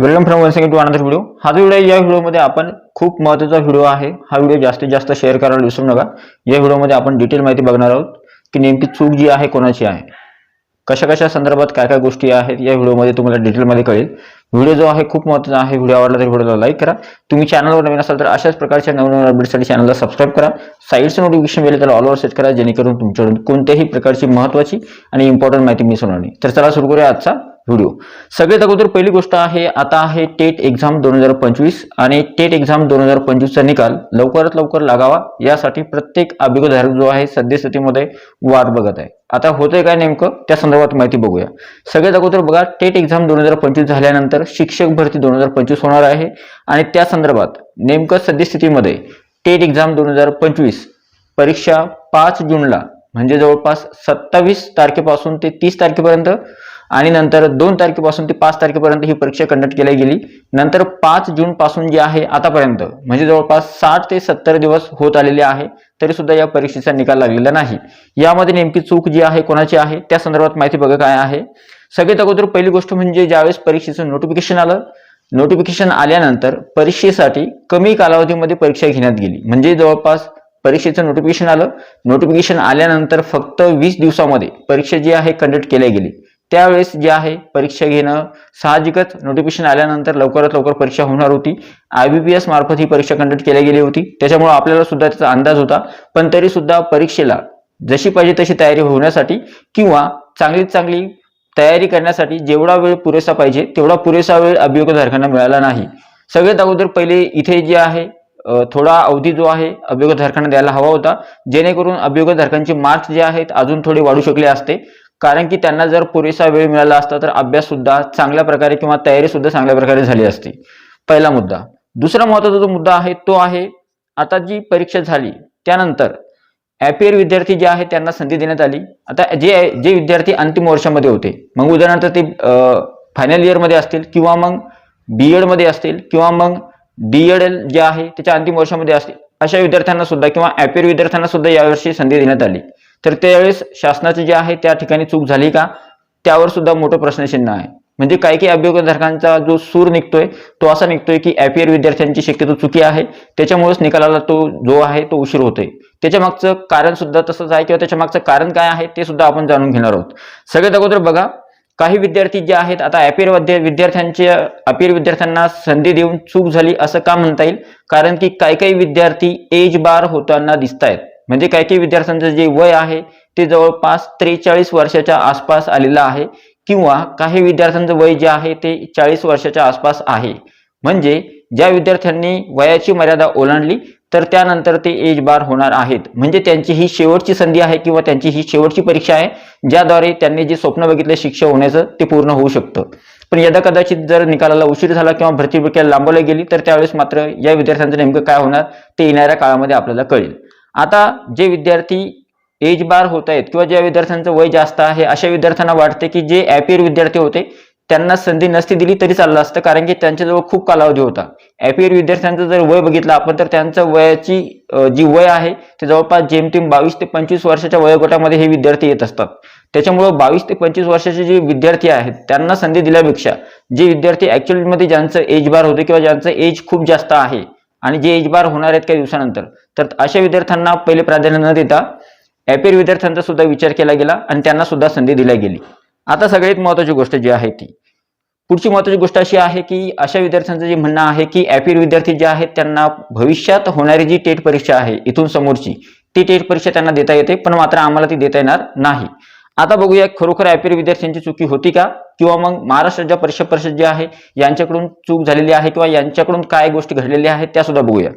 Welcome from one second to another video हा जो video या व्हिडिओमध्ये आपण खूप महत्त्वाचा व्हिडिओ आहे. हा व्हिडिओ जास्तीत जास्त शेअर करायला विसरू नका. या व्हिडिओमध्ये आपण डिटेल माहिती बघणार आहोत की नेमकी चूक जी आहे कोणाची आहे. कशा कशा संदर्भात काय काय गोष्टी आहेत या व्हिडिओमध्ये तुम्हाला डिटेलमध्ये कळेल. व्हिडिओ जो आहे खूप महत्त्वाचा आहे. व्हिडिओ आवडला तर व्हिडिओला लाईक करा. तुम्ही चॅनलवर नवीन असाल तर अशाच प्रकारच्या नवनवीन अपडेटसाठी चॅनलला सबस्क्राईब करा. साईडचं नोटिफिकेशन मिळेल तर ऑलवर सेट करा जेणेकरून तुमच्याकडून कोणत्याही प्रकारची महत्त्वाची आणि इम्पॉर्टंट माहिती मिस होणार नाही. तर चला सुरू करूया आजचा व्हिडिओ सगळ्यात अगोदर पहिली गोष्ट आहे आता आहे टेट एक्झाम दोन हजार पंचवीस आणि टेट एक्झाम दोन हजार पंचवीसचा निकाल लवकरात लवकर लागावा यासाठी प्रत्येक अभिगोधारक जो आहे सद्यस्थितीमध्ये वाट बघत आहे. आता होतंय काय नेमकं? त्या संदर्भात माहिती बघूया. सगळ्यात अगोदर बघा टेट एक्झाम दोन हजार पंचवीस झाल्यानंतर शिक्षक भरती दोन हजार पंचवीस होणार आहे आणि त्या संदर्भात नेमकं सद्यस्थितीमध्ये टेट एक्झाम दोन हजार पंचवीस परीक्षा पाच जूनला म्हणजे जवळपास सत्तावीस तारखेपासून ते तीस तारखेपर्यंत आणि नंतर दोन तारखेपासून ते पाच तारखेपर्यंत ही परीक्षा कंडक्ट केली गेली. नंतर पाच जून पासून जी आहे आतापर्यंत म्हणजे जवळपास साठ ते सत्तर दिवस होत आलेले आहे तरी सुद्धा या परीक्षेचा निकाल लागलेला नाही. यामध्ये नेमकी चूक जी आहे कोणाची आहे त्या संदर्भात माहिती बघा काय आहे. सगळ्यात अगोदर पहिली गोष्ट म्हणजे ज्यावेळेस परीक्षेचं नोटिफिकेशन आलं नोटिफिकेशन आल्यानंतर परीक्षेसाठी कमी कालावधीमध्ये परीक्षा घेण्यात गेली. म्हणजे जवळपास परीक्षेचं नोटिफिकेशन आलं. नोटिफिकेशन आल्यानंतर फक्त वीस दिवसामध्ये परीक्षा जी आहे कंडक्ट केल्या गेली. त्यावेळेस जे आहे परीक्षा घेणं साहजिकच नोटिफिकेशन आल्यानंतर लवकरात लवकर परीक्षा होणार होती. आय बी पी एस मार्फत ही परीक्षा कंडक्ट केली गेली होती. त्याच्यामुळे आपल्याला सुद्धा त्याचा अंदाज होता. पण तरी सुद्धा परीक्षेला जशी पाहिजे तशी तयारी होण्यासाठी किंवा चांगलीत चांगली तयारी करण्यासाठी जेवढा वेळ पुरेसा पाहिजे तेवढा पुरेसा वेळ अभियोगधारकांना मिळाला नाही. सगळ्यात अगोदर पहिले इथे जे आहे थोडा अवधी जो आहे अभियोगधारकांना द्यायला हवा होता. जेणेकरून अभियोगधारकांचे मार्क्स जे आहेत अजून थोडे वाढू शकले असते. कारण की त्यांना जर पुरेसा वेळ मिळाला असता तर अभ्यास सुद्धा चांगल्या प्रकारे किंवा तयारी सुद्धा चांगल्या प्रकारे झाली असती. पहिला मुद्दा. दुसरा महत्त्वाचा जो मुद्दा आहे तो आहे आता जी परीक्षा झाली त्यानंतर ॲपियर विद्यार्थी जे आहे त्यांना संधी देण्यात आली. आता जे जे विद्यार्थी अंतिम वर्षामध्ये होते मग उदाहरणार्थ ते फायनल इयरमध्ये असतील किंवा मग बी एडमध्ये असतील किंवा मग डी एड जे आहे त्याच्या अंतिम वर्षामध्ये असतील अशा विद्यार्थ्यांना सुद्धा किंवा ॲपियर विद्यार्थ्यांना सुद्धा यावर्षी संधी देण्यात आली. तर त्यावेळेस शासनाचे जे आहे त्या ठिकाणी चूक झाली का? त्यावर सुद्धा मोठं प्रश्नचिन्ह आहे. म्हणजे काही काही अभियोगधारकांचा जो सूर निघतोय तो असा निघतोय की ॲपियर विद्यार्थ्यांची शक्यतो चुकी आहे. त्याच्यामुळेच निकालाला तो जो आहे तो उशीर होतोय. त्याच्या मागचं कारण सुद्धा तसंच आहे किंवा त्याच्या मागचं कारण काय आहे ते सुद्धा आपण जाणून घेणार आहोत. सगळ्यात अगोदर बघा काही विद्यार्थी जे आहेत आता ॲपियर विद्यार्थ्यांचे अपियर विद्यार्थ्यांना संधी देऊन चूक झाली असं का म्हणता येईल? कारण की काही काही विद्यार्थी एज बार होताना दिसत आहेत म्हणजे काही काही विद्यार्थ्यांचं जे वय आहे ते जवळपास त्रेचाळीस वर्षाच्या आसपास आलेलं आहे किंवा काही विद्यार्थ्यांचं वय जे आहे ते चाळीस वर्षाच्या आसपास आहे. म्हणजे ज्या विद्यार्थ्यांनी वयाची मर्यादा ओलांडली तर त्यानंतर ते एज बार होणार आहेत. म्हणजे त्यांची ही शेवटची संधी आहे किंवा त्यांची ही शेवटची परीक्षा आहे ज्याद्वारे त्यांनी जे स्वप्न बघितलं शिक्षक होण्याचं ते पूर्ण होऊ शकतं. पण यदा कदाचित जर निकालाला उशीर झाला किंवा भरती प्रक्रिया लांबवली गेली तर त्यावेळेस मात्र या विद्यार्थ्यांचं नेमकं काय होणार ते येणाऱ्या काळामध्ये आपल्याला कळेल. आता जे विद्यार्थी एज बार होत आहेत किंवा ज्या विद्यार्थ्यांचं वय जास्त आहे अशा विद्यार्थ्यांना वाटते की जे ॲपियर विद्यार्थी होते त्यांना संधी नसती दिली तरी चाललं असतं कारण की त्यांच्याजवळ खूप कालावधी होता. ॲपियर विद्यार्थ्यांचं जर वय बघितलं आपण तर त्यांचं वयाची जी वय आहे ते जवळपास जेमतेम बावीस ते पंचवीस वर्षाच्या वयोगटामध्ये हे विद्यार्थी येत असतात. त्याच्यामुळं बावीस ते पंचवीस वर्षाचे जे विद्यार्थी आहेत त्यांना संधी दिल्यापेक्षा जे विद्यार्थी ॲक्च्युअलमध्ये ज्यांचं एज बार होते किंवा ज्यांचं एज खूप जास्त आहे आणि जे एज बार होणार आहेत काही दिवसानंतर. तर अशा विद्यार्थ्यांना पहिले प्राधान्य न देता ॲपियर विद्यार्थ्यांचा सुद्धा विचार केला गेला आणि त्यांना सुद्धा संधी दिल्या गेली. आता सगळ्यात महत्वाची गोष्ट जी आहे ती. पुढची महत्वाची गोष्ट अशी आहे की अशा विद्यार्थ्यांचं जे म्हणणं आहे की ॲपियर विद्यार्थी जे आहेत त्यांना भविष्यात होणारी जी टेट परीक्षा आहे इथून समोरची ती टेट परीक्षा त्यांना देता येते पण मात्र आम्हाला ती देता येणार नाही. आता बघूया खरोखर ॲपियर विद्यार्थ्यांची चुकी होती का? किंवा मग महाराष्ट्र राज्य परिषद परिषद जी आहे यांच्याकडून चूक झालेली आहे किंवा यांच्याकडून काय गोष्टी घडलेल्या आहेत त्या सुद्धा बघूया.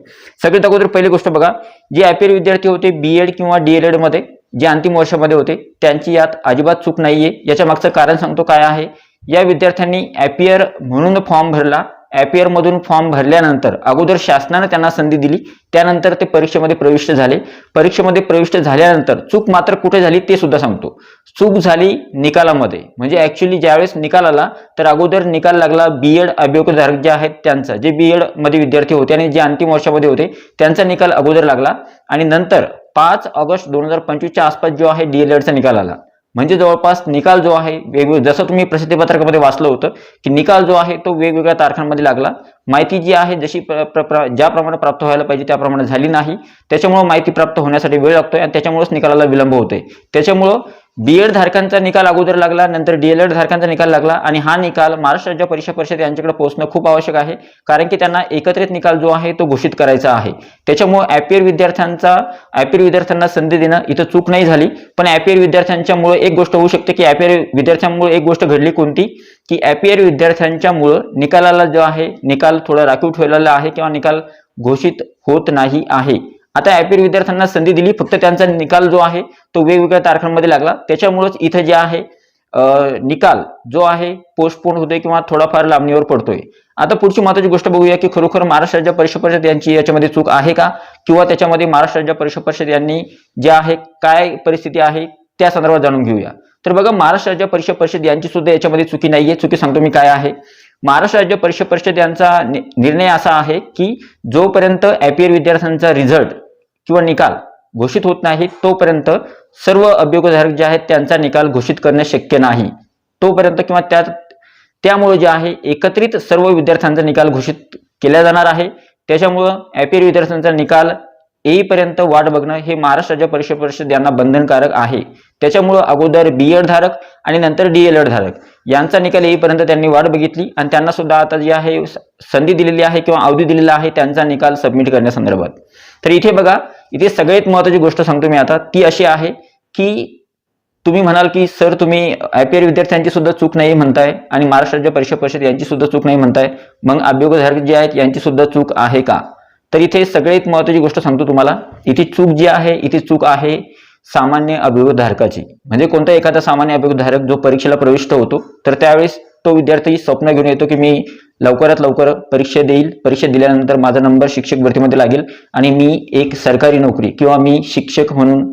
सगळ्यात अगोदर पहिली गोष्ट बघा जे ॲपियर विद्यार्थी होते बी एड किंवा डी एलमध्ये जे अंतिम वर्षामध्ये होते त्यांची यात अजिबात चूक नाहीये. याच्या मागचं कारण सांगतो काय आहे? या विद्यार्थ्यांनी ॲपियर म्हणून फॉर्म भरला ॲपियर मधून फॉर्म भरल्यानंतर अगोदर शासनानं त्यांना संधी दिली. त्यानंतर ते परीक्षेमध्ये प्रविष्ट झाले. परीक्षेमध्ये प्रविष्ट झाल्यानंतर चूक मात्र कुठे झाली ते सुद्धा सांगतो. चूक झाली निकालामध्ये. म्हणजे ऍक्च्युली ज्यावेळेस निकाल आला तर अगोदर निकाल लागला बी एड अभियोगधारक जे आहेत त्यांचा. जे बी मध्ये विद्यार्थी होते आणि जे अंतिम वर्षामध्ये होते त्यांचा निकाल अगोदर लागला. आणि नंतर पाच ऑगस्ट दोन हजार पंचवीसच्या आसपास जो आहे डी एल एडचा निकाल आला. म्हणजे जवळपास निकाल जो आहे वेगवेगळे जसं तुम्ही प्रसिद्धी पत्रकामध्ये वाचलं होतं की निकाल जो आहे तो वेगवेगळ्या तारखांमध्ये लागला. माहिती जी आहे जशी ज्याप्रमाणे प्राप्त व्हायला पाहिजे त्याप्रमाणे झाली नाही. त्याच्यामुळं माहिती प्राप्त होण्यासाठी वेळ लागतोय आणि त्याच्यामुळेच निकालाला विलंब होतोय. त्याच्यामुळं बी एड धारकांचा निकाल अगोदर लागला नंतर डी एल एड धारकांचा निकाल लागला आणि हा निकाल महाराष्ट्र राज्य परीक्षा परिषद यांच्याकडे पोहोचणं खूप आवश्यक आहे. कारण की त्यांना एकत्रित निकाल जो आहे तो घोषित करायचा आहे. त्याच्यामुळे ॲपीएर विद्यार्थ्यांचा ॲपीएर विद्यार्थ्यांना संधी देणं इथं चूक नाही झाली. पण ॲपीएर विद्यार्थ्यांच्यामुळे एक गोष्ट होऊ शकते की ॲपीएर विद्यार्थ्यांमुळे एक गोष्ट घडली कोणती? की ॲपीएर विद्यार्थ्यांच्यामुळं निकालाला जो आहे निकाल थोडा राखीव ठेवलेला आहे किंवा निकाल घोषित होत नाही आहे. आता ॲपीर विद्यार्थ्यांना संधी दिली. फक्त त्यांचा निकाल जो आहे तो वेगवेगळ्या तारखांमध्ये लागला. त्याच्यामुळेच इथं जे आहे निकाल जो आहे पोस्टपोन होतोय किंवा थोडाफार लांबणीवर पडतोय. आता पुढची महत्वाची गोष्ट बघूया की खरोखर महाराष्ट्र राज्य परिषद परिषद यांची याच्यामध्ये चूक आहे का? किंवा त्याच्यामध्ये महाराष्ट्र राज्य परिषद परिषद यांनी जे आहे काय परिस्थिती आहे त्या संदर्भात जाणून घेऊया. तर बघा महाराष्ट्र राज्य परिषद परिषद यांची सुद्धा याच्यामध्ये चुकी नाहीये. चुकी सांगतो मी काय आहे. महाराष्ट्र राज्य परिषद परिषद यांचा नि- निर्णय असा आहे की जोपर्यंत ॲपीएर विद्यार्थ्यांचा रिझल्ट किंवा निकाल घोषित होत नाही तोपर्यंत सर्व अभियोगधारक जे आहेत त्यांचा निकाल घोषित करणे शक्य नाही. तोपर्यंत किंवा त्या त्यामुळे जे आहे एकत्रित सर्व विद्यार्थ्यांचा निकाल घोषित केला जाणार आहे. त्याच्यामुळं ॲपीएर विद्यार्थ्यांचा निकाल येईपर्यंत वाट बघणं हे महाराष्ट्र राज्य परिषद परिषद यांना बंधनकारक आहे. त्याच्यामुळं अगोदर बी एड धारक आणि नंतर डी एल एड धारक यांचा निकाल येईपर्यंत त्यांनी वाट बघितली आणि त्यांना सुद्धा आता जी आहे संधी दिलेली आहे किंवा अवधी दिलेला आहे त्यांचा निकाल सबमिट करण्यासंदर्भात. तर इथे बघा इथे सगळ्यात महत्वाची गोष्ट सांगतो मी आता. ती अशी आहे की तुम्ही म्हणाल की सर तुम्ही आयपीएल विद्यार्थ्यांची सुद्धा चूक नाही म्हणताय आणि महाराष्ट्र राज्य परिषद परिषद यांची सुद्धा चूक नाही म्हणताय. मग अभियोगधारक जे आहेत यांची सुद्धा चूक आहे का? तर इथे सगळ्यात महत्वाची गोष्ट सांगतो तुम्हाला. इथे चूक जी आहे इथे चूक आहे. सामान्य अभियोगधारकाची म्हणजे कोणता एखादा सामान्य अभियोगधारक जो परीक्षेला प्रविष्ट होतो तर त्यावेळेस तो विद्यार्थी स्वप्न घेऊन येतो की मी लवकरात लवकर परीक्षा देईल. परीक्षा दिल्यानंतर माझा नंबर शिक्षक भरतीमध्ये लागेल आणि मी एक सरकारी नोकरी किंवा मी शिक्षक म्हणून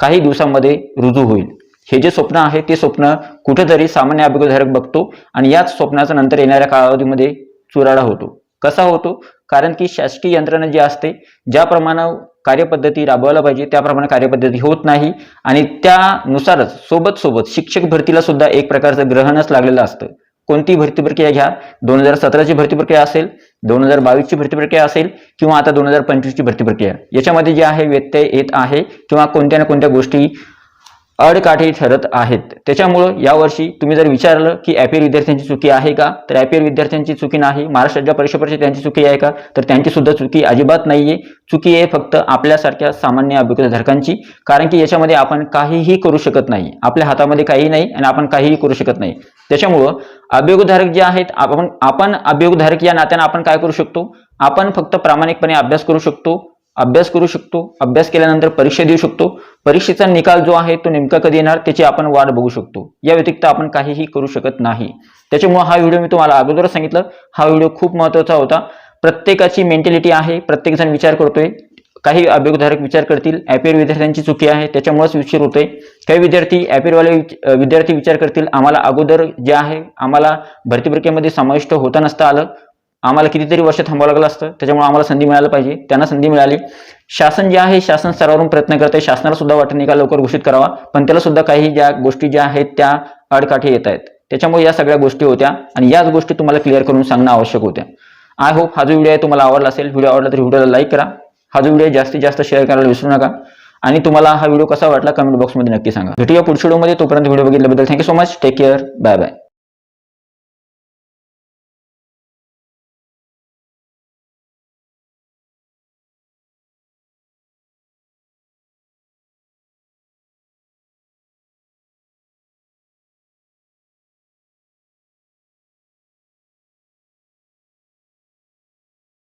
काही दिवसांमध्ये रुजू होईल. हे जे स्वप्न आहे ते स्वप्न कुठेतरी सामान्य अभियोगधारक बघतो आणि याच स्वप्नाचा नंतर येणाऱ्या कालावधीमध्ये चुराडा होतो. कसा होतो? कारण की शासकीय यंत्रणा जी असते ज्याप्रमाणे कार्यपद्धती राबवायला पाहिजे. त्याप्रमाणे कार्यपद्धती होत नाही. आणि त्यानुसारच सोबत सोबत शिक्षक भरतीला सुद्धा एक प्रकारचं ग्रहणच लागलेलं असतं. कोणती भरती प्रक्रिया घ्या? दोन हजार सतराची भरती प्रक्रिया असेल दोन हजार बावीसची भरती प्रक्रिया असेल किंवा आता दोन हजार पंचवीसची भरती प्रक्रिया. याच्यामध्ये जे आहे व्यत्यय येत आहे किंवा कोणत्या ना कोणत्या गोष्टी अडकाठी ठरत आहेत. त्याच्यामुळं यावर्षी तुम्ही जर विचारलं की ॲपियर विद्यार्थ्यांची चुकी आहे का तर ॲपियर विद्यार्थ्यांची चुकी नाही महाराष्ट्र राज्य परिषद परिषद त्यांची चुकी आहे का तर त्यांची सुद्धा चुकी अजिबात नाहीये. चुकी आहे फक्त आपल्यासारख्या सामान्य अभियोगधारकांची कारण की याच्यामध्ये आपण काहीही करू शकत नाही. आपल्या हातामध्ये काहीही नाही आणि आपण काहीही करू शकत नाही. त्याच्यामुळं अभियोगधारक जे आहेत आपण आपण अभियोगधारक या नात्यानं आपण काय करू शकतो? आपण फक्त प्रामाणिकपणे अभ्यास करू शकतो. अभ्यास करू शकतो अभ्यास केल्यानंतर परीक्षा देऊ शकतो. परीक्षेचा निकाल जो आहे तो नेमका कधी येणार त्याची आपण वाट बघू शकतो. या व्यतिरिक्त आपण काहीही करू शकत नाही. त्याच्यामुळे हा व्हिडिओ मी तुम्हाला अगोदर सांगितलं. हा व्हिडिओ खूप महत्त्वाचा होता. प्रत्येकाची मेंटॅलिटी आहे. प्रत्येक जण विचार करतोय. काही अभियोगधारक विचार करतील. ॲपीएर विद्यार्थ्यांची चुकी आहे. त्याच्यामुळेच विचार होतोय. काही विद्यार्थी ॲपीएरवाले विद्यार्थी विचार करतील. आम्हाला अगोदर जे आहे आम्हाला भरती प्रक्रियेमध्ये समाविष्ट होता नसता आलं. आम्हाला कितीतरी वर्ष थांबावं लागलं असतं. त्याच्यामुळे आम्हाला संधी मिळायला पाहिजे. त्यांना संधी मिळाली. शासन जे आहे शासन स्तरावरून प्रयत्न करते शासनाला सुद्धा वाटत निकाल लवकर घोषित करावा. पण त्याला सुद्धा काही ज्या गोष्टी ज्या आहेत त्या अडकाठी येत आहेत. त्याच्यामुळे या सगळ्या गोष्टी होत्या. आणि याच गोष्टी तुम्हाला क्लिअर करून सांगणं आवश्यक होत्या. आय होप हा जो व्हिडिओ आहे तुम्हाला आवडला असेल व्हिडिओ आवडला तर व्हिडिओला लाईक करा. हा जो व्हिडिओ जास्तीत जास्त शेअर करायला विसरू नका. आणि तुम्हाला हा व्हिडिओ कसा वाटला कमेंट बॉक्समध्ये नक्की सांगा. भेटूया पुढच्या व्हिडिओमध्ये तोपर्यंत video बघितल्याबद्दल thank you so much take care bye bye